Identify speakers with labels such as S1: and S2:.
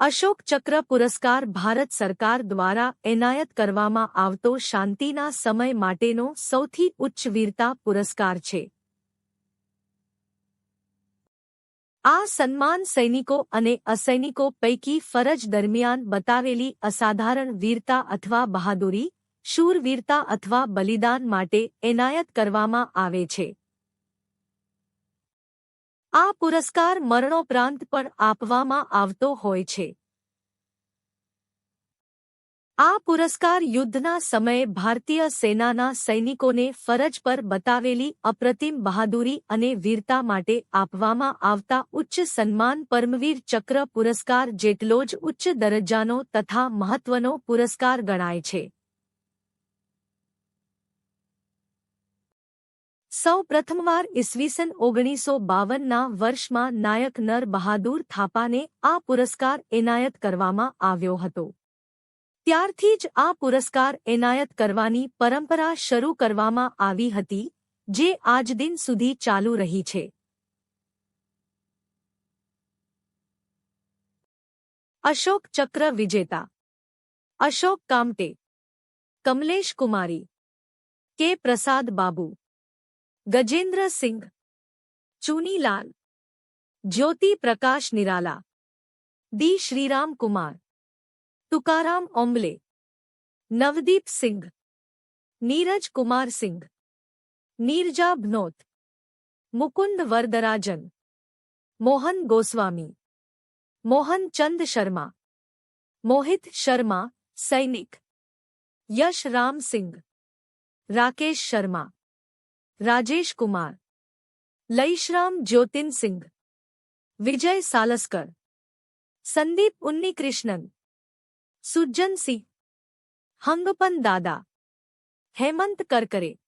S1: અશોક ચક્ર પુરસ્કાર ભારત સરકાર દ્વારા એનાયત કરવામાં આવતો શાંતિના સમય માટેનો સૌથી ઉચ્ચ વીરતા પુરસ્કાર છે. આ સન્માન સૈનિકો અને અસૈનિકો પૈકી ફરજ દરમિયાન બતાવેલી અસાધારણ વીરતા અથવા બહાદુરી, શૂરવીરતા અથવા બલિદાન માટે એનાયત કરવામાં આવે છે. આ પુરસ્કાર મરણોપરાંત પણ આપવામાં આવતો હોય છે. આ પુરસ્કાર યુદ્ધના સમયે ભારતીય સેનાના સૈનિકોને ફરજ પર બતાવેલી અપ્રતિમ બહાદુરી અને વીરતા માટે આપવામાં આવતા ઉચ્ચ સન્માન પરમવીર ચક્ર પુરસ્કાર જેટલો જ ઉચ્ચ દરજ્જાનો તથા મહત્વનો પુરસ્કાર ગણાય છે. સૌ પ્રથમવાર ઈસવીસન ઓગણીસો બાવનના વર્ષમાં નાયક નર બહાદુર થાપાને આ પુરસ્કાર એનાયત કરવામાં આવ્યો હતો. ત્યારથી જ આ પુરસ્કાર એનાયત કરવાની પરંપરા શરૂ કરવામાં આવી હતી, જે આજ દિન સુધી ચાલુ રહી છે. અશોક ચક્ર વિજેતા. અશોક કામટે કમલેશ કુમારી. કે પ્રસાદ બાબુ. गजेंद्र सिंह, चुनीलाल, ज्योति प्रकाश निराला, डी श्रीराम कुमार, तुकाराम ओम्बले नवदीप सिंह, नीरज कुमार सिंह, नीरजा भनोत, मुकुंद वरदराजन, मोहन गोस्वामी, मोहन चंद शर्मा, मोहित शर्मा सैनिक, यश राम सिंह, राकेश शर्मा। राजेश कुमार। लईश्राम ज्योतिन सिंह। विजय सालस्कर। संदीप उन्नी कृष्णन सुजन सिंह। हंगपन दादा। हेमंत करकरे।